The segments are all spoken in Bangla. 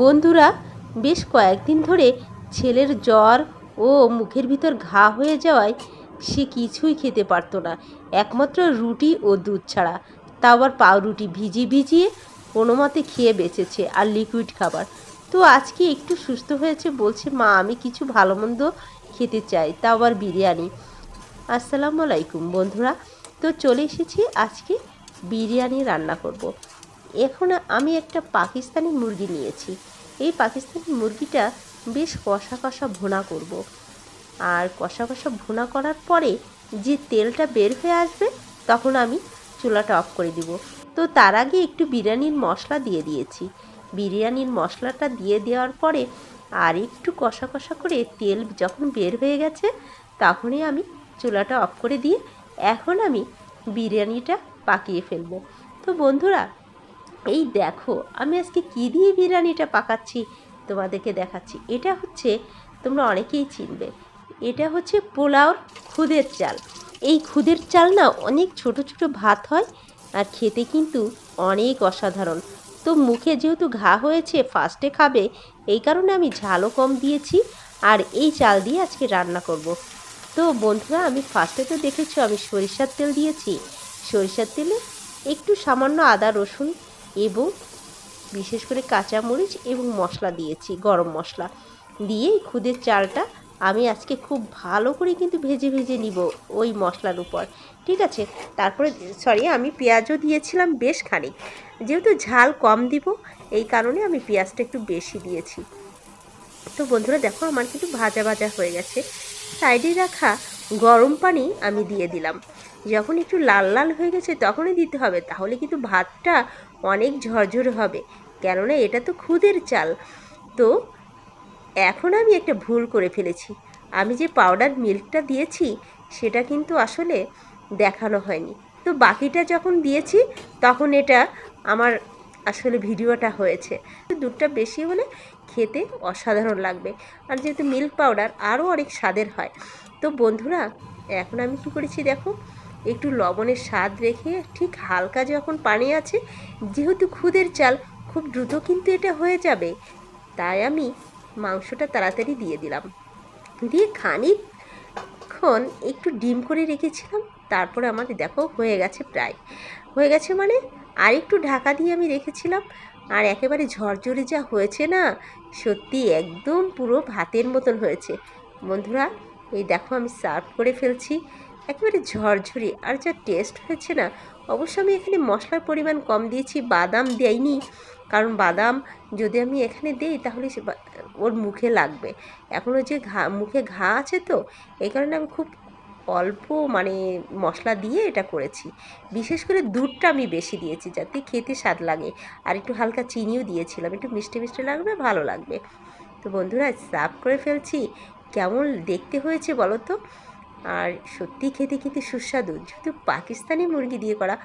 বন্ধুরা, বেশ কয়েকদিন ধরে ছেলের জ্বর ও মুখের ভিতর ঘা হয়ে যাওয়ায় সে কিছুই খেতে পারতো না। একমাত্র রুটি ও দুধ ছাড়া। তা আবার পাউরুটি ভিজিয়ে ভিজিয়ে কোনো মতে খেয়ে বেঁচেছে আর লিকুইড খাবার। তো আজকে একটু সুস্থ হয়েছে বলছে, মা, আমি কিছু ভালো মন্দ খেতে চাই। তা আবার বিরিয়ানি। আসসালামু আলাইকুম বন্ধুরা। তো চলে এসেছি আজকে বিরিয়ানি রান্না করব। এখন আমি একটা পাকিস্তানি মুরগি নিয়েছি। এই পাকিস্তানি মুরগিটা বেশ কষা কষা ভুনা করব। আর কষা কষা ভুনা করার পরে যে তেলটা বের হয়ে আসবে, তখন আমি চুলাটা অফ করে দিব। তো তার আগে একটু বিরিয়ানির মশলা দিয়ে দিয়েছি। বিরিয়ানির মশলাটা দিয়ে দেওয়ার পরে আর একটু কষা কষা করে তেল যখন বের হয়ে গেছে, তখনই আমি চুলাটা অফ করে দিয়ে এখন আমি বিরিয়ানিটা পাকিয়ে ফেলব। তো বন্ধুরা এই দেখো, আমি আজকে কী দিয়ে বিরিয়ানিটা পাকাচ্ছি তোমাদেরকে দেখাচ্ছি। এটা হচ্ছে, তোমরা অনেকেই চিনবে, এটা হচ্ছে পোলাওর খুদের চাল। এই খুদের চাল না অনেক ছোট ছোট ভাত হয় আর খেতে কিন্তু অনেক অসাধারণ। তো মুখে যেহেতু ঘা হয়েছে ফার্স্টে খাবে, এই কারণে আমি ঝালও কম দিয়েছি আর এই চাল দিয়ে আজকে রান্না করব। তো বন্ধুরা, আমি ফার্স্টে তো দেখেছ আমি সরিষার তেল দিয়েছি। সরিষার তেলে একটু সামান্য আদা রসুন এবং বিশেষ করে কাঁচামরিচ এবং মশলা দিয়েছি, গরম মশলা। দিয়ে খুদের চালটা আমি আজকে খুব ভালো করে কিন্তু ভেজে ভেজে নিব ওই মশলার উপর, ঠিক আছে? তারপরে সরি আমি পেঁয়াজও দিয়েছিলাম বেশ খানিক। যেহেতু ঝাল কম দিব, এই কারণে আমি পেঁয়াজটা একটু বেশি দিয়েছি। তো বন্ধুরা, দেখো আমার কিন্তু ভাজা ভাজা হয়ে গেছে। সাইডে রাখা গরম পানি আমি দিয়ে দিলাম। যখন একটু লাল লাল হয়ে গেছে তখনই দিতে হবে, তাহলে কিন্তু ভাতটা অনেক ঝরঝরে হবে। কেননা এটা তো খুদের চাল। তো এখন আমি একটা ভুল করে ফেলেছি। আমি যে পাউডার মিল্কটা দিয়েছি, সেটা কিন্তু আসলে দেখানো হয়নি। তো বাকিটা যখন দিয়েছি, তখন এটা আমার আসলে ভিডিওটা হয়েছে। দুধটা বেশি হলে খেতে অসাধারণ লাগবে। আর যেহেতু মিল্ক পাউডার আরও অনেক স্বাদের হয়। তো বন্ধুরা, এখন আমি কী করেছি দেখো? একটু লবণের স্বাদ রেখে ঠিক হালকা যখন পানি আছে, যেহেতু খুদের চাল, খুব দ্রুত কিন্তু এটা হয়ে যাবে। তাই আমি মাংসটা তাড়াতাড়ি দিয়ে দিলাম। দিয়ে খানিকক্ষণ একটু ডিম করে রেখেছিলাম, তারপরে আমার দেখো হয়ে গেছে প্রায়। হয়ে গেছে মানে? আর একটু ঢাকা দিয়ে আমি রেখেছিলাম। আর একেবারে ঝরঝরে যা হয়েছে না, সত্যি একদম পুরো ভাতের মতন হয়েছে। বন্ধুরা, এই দেখো আমি সার্ভ করে ফেলছি। একেবারে ঝরঝরে, আর যা টেস্ট হয়েছে না, অবশ্য আমি এখানে মশলার পরিমাণ কম দিয়েছি, বাদাম দেয়নি কারণ বাদাম যদি আমি এখানে দিই, তাহলে ওর মুখে লাগবে। এখনও যে ঘা, মুখে ঘা আছে তো, এই কারণে আমি খুব অল্প মানে মশলা দিয়ে এটা করেছি। বিশেষ করে দুধটা আমি বেশি দিয়েছি যাতে খেতে স্বাদ লাগে। আর একটু হালকা চিনিও দিয়েছিলাম। একটু মিষ্টি মিষ্টি লাগবে, ভালো লাগবে। তো বন্ধুরা, সার্ভ করে ফেলছি। কেমন দেখতে হয়েছে বলো তো? আর সত্যি খেতে খেতে সুস্বাদু। যেহেতু পাকিস্তানি মুরগি দিয়ে করা।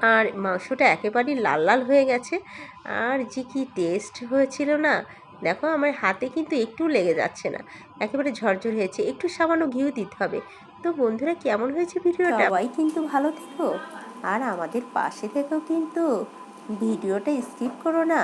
আর মাংসটা একেবারেই লাল লাল হয়ে গেছে। আর যে কি টেস্ট হয়েছিল না? দেখো আমার হাতে কিন্তু একটু লেগে যাচ্ছে না। একেবারে ঝরঝর হয়েছে। একটু সামান্য ঘিউ দিতে হবে। তো বন্ধুরা, কেমন হয়েছে ভিডিওটা? সবাই কিন্তু ভালো থেকো। আর আমাদের পাশে থেকেও কিন্তু ভিডিওটা স্কিপ করো না।